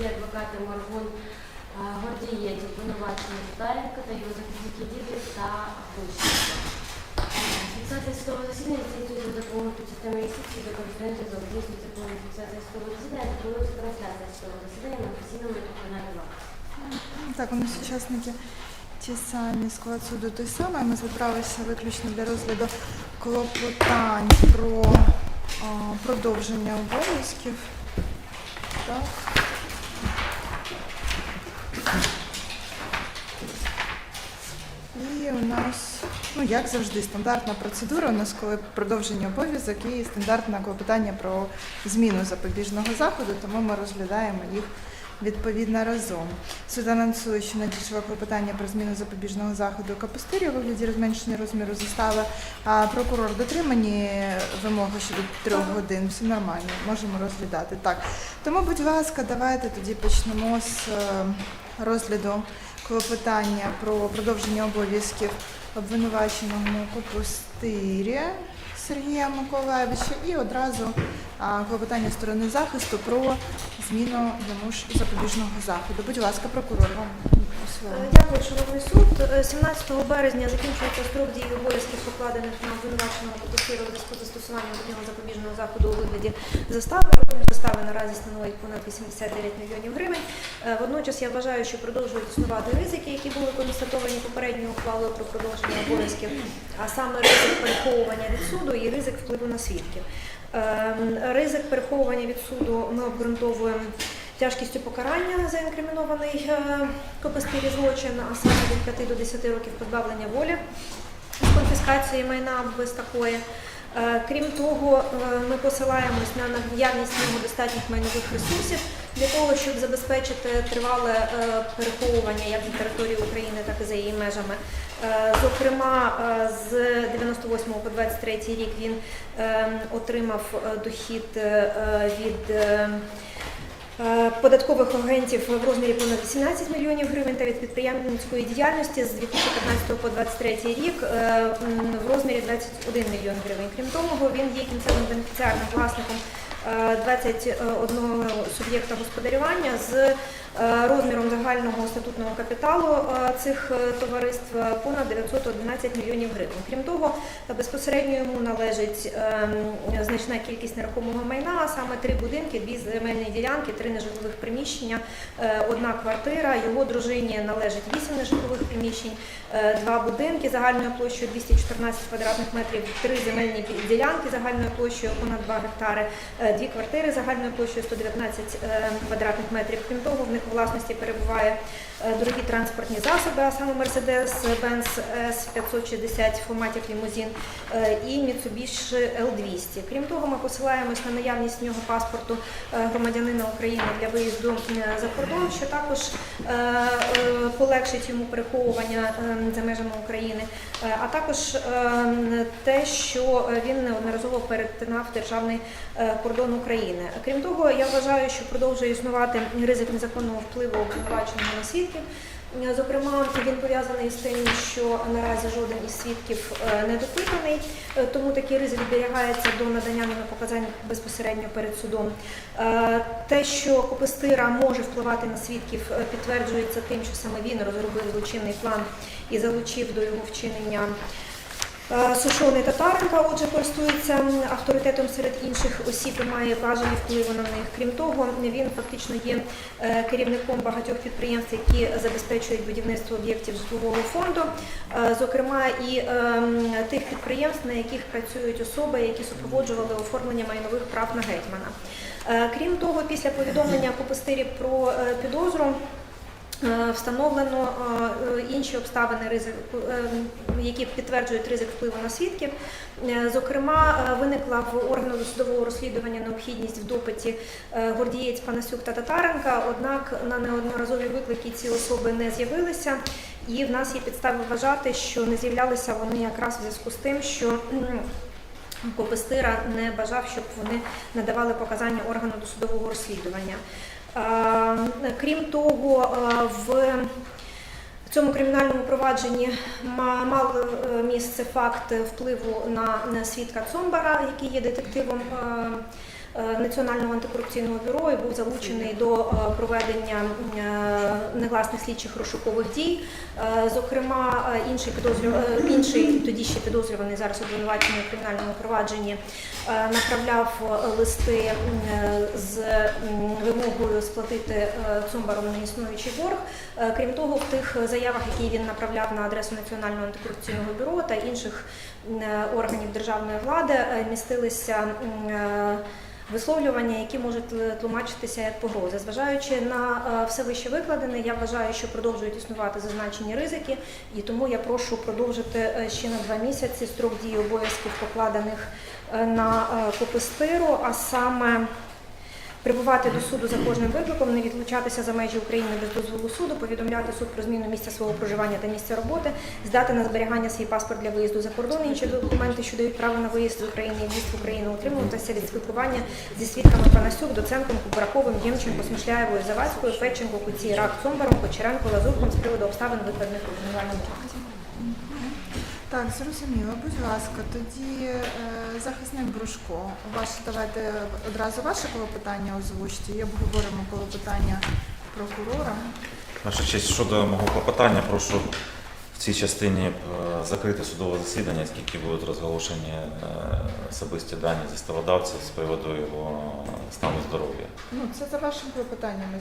судді адвокати Моргун е, Гордієць, обвинувачення Татаренка та його захисники Дідик та Глущенко. Фіксація судового засідання здійснюється за допомогою підсистеми сітки до конференції за здійснюється повна фіксація судового засідання та проводиться трансляція судового засідання на офіційному каналі ВАК. Так, у нас учасники ті самі, склад суду той самий. Ми зібралися виключно для розгляду клопотань про а, продовження обов'язків. Так. І у нас, ну як завжди, стандартна процедура. У нас коли продовження обов'язок і стандартне клопотання про зміну запобіжного заходу, тому ми розглядаємо їх відповідно разом. Суд анонсує, що надійшло клопотання про зміну запобіжного заходу капустирі у вигляді розменшення розміру застави, а прокурор дотримані вимоги щодо трьох годин. Все нормально, можемо розглядати. Так. Тому, будь ласка, давайте тоді почнемо з е, розгляду клопотання про продовження обов'язків обвинуваченого капустирі Сергія Миколаєвича і одразу клопотання сторони захисту про зміну йому ж запобіжного заходу. Будь ласка, прокурор, вам. Е, Дякую, шановний суд. Е, 17 березня закінчується строк дії обов'язків, покладених на обвинуваченого Кутосіру з застосування одного запобіжного заходу у вигляді застави. Застави наразі становить понад 89 мільйонів гривень. Е, Водночас я вважаю, що продовжують існувати ризики, які були констатовані попередньою ухвалою про продовження обов'язків, а саме ризик переховування від суду і ризик впливу на свідків. Ем, Ризик переховування від суду ми обґрунтовуємо тяжкістю покарання за інкримінований е, копистирі злочин, а саме від 5 до 10 років позбавлення волі з конфіскації майна без такої. Е, Крім того, е, ми посилаємось на наявність в нього достатніх майнових ресурсів для того, щоб забезпечити тривале е, переховування як на території України, так і за її межами. Е, Зокрема, е, з 98 по 23 рік він отримав дохід від податкових агентів в розмірі понад 18 мільйонів гривень та від підприємницької діяльності з 2015 по 2023 рік в розмірі 21 мільйон гривень. Крім того, він є кінцевим бенефіціарним власником 21 суб'єкта господарювання з е, розміром загального статутного капіталу е, цих е, товариств е, понад 911 мільйонів гривень. Крім того, е, безпосередньо йому належить значна кількість нерухомого майна, а саме три будинки, дві земельні ділянки, три нежитлових приміщення, е, одна квартира. Його дружині належить вісім нежитлових приміщень, е, два будинки загальною площею 214 квадратних метрів, три земельні ділянки загальною площею понад 2 гектари, е, дві квартири загальною площею 119 е, квадратних метрів. Крім того, в них у власності перебуває е, дорогі транспортні засоби, а саме Mercedes-Benz S560 в форматі лімузин е, і Mitsubishi L200. Крім того, ми посилаємось на наявність в нього паспорту е, громадянина України для виїзду е, за кордон, що також е, е, полегшить йому переховування е, за межами України, Е, а також е, те, що е, він неодноразово перетинав державний е, кордон України. Крім того, я вважаю, що продовжує існувати ризик незаконного впливу обвинуваченого на свідків. Зокрема, він пов'язаний з тим, що наразі жоден із свідків е, не допитаний, е, тому такий ризик зберігається до надання ними показань безпосередньо перед судом. Е, Те, що Копистира може впливати на свідків, підтверджується тим, що саме він розробив злочинний план і залучив до його вчинення. Е, Сушоний Татаренка, отже, користується авторитетом серед інших осіб і має бажані впливу на них. Крім того, він фактично є е, керівником багатьох підприємств, які забезпечують будівництво об'єктів житлового фонду, е, зокрема і тих підприємств, на яких працюють особи, які супроводжували оформлення майнових прав на гетьмана. Крім того, після повідомлення Копостирі про е, підозру. Встановлено е, інші обставини ризику, е, які підтверджують ризик впливу на свідків. Е, Зокрема, виникла в органу досудового розслідування необхідність в допиті Гордієць, Панасюк та Татаренка. Однак на неодноразові виклики ці особи не з'явилися, і в нас є підстави вважати, що не з'являлися вони якраз в зв'язку з тим, що м, Копистира не бажав, щоб вони надавали показання органу досудового розслідування. Крім того, в цьому кримінальному провадженні ма- мав е, місце факт впливу на свідка Цомбара, який є детективом Національного антикорупційного бюро і був залучений до е, проведення е, негласних слідчих розшукових дій. Е, Зокрема, е, інший підозрю... е, інший тоді ще підозрюваний зараз обвинувачений у кримінальному провадженні е, направляв е, листи з вимогою сплатити е, цумбаром неіснуючий борг. Е, Крім того, в тих заявах, які він направляв на адресу Національного антикорупційного бюро та інших е, органів державної влади, е, містилися е, висловлювання, які можуть е, тлумачитися як погрози. Зважаючи на е, все вище викладене, я вважаю, що продовжують існувати зазначені ризики, і тому я прошу продовжити е, ще на два місяці строк дії обов'язків покладених на копистиру, а саме. Прибувати до суду за кожним викликом, не відлучатися за межі України без дозволу суду, повідомляти суд про зміну місця свого проживання та місця роботи, здати на зберігання свій паспорт для виїзду за кордон, інші документи, що дають право на виїзд з України і в'їзд в Україну, утримуватися від спілкування зі свідками Панасюк, Доценком, Кубраковим, Ємченко, Смішляєвою, Завадською, Федченко, Куці, Рак, Цомбаром, Кочеренко, Лазурком з приводу обставин викладених у обвинувальному. Так, зрозуміло. Будь ласка, тоді е, захисник Брушко. Ваше давайте одразу ваше клопотання озвучте і обговоримо клопотання прокурора. Ваша честь, щодо мого клопотання, прошу в цій частині е, закрити судове засідання, оскільки будуть розголошені е, особисті дані заставодавця з приводу його стану здоров'я. Ну, це за вашим клопотанням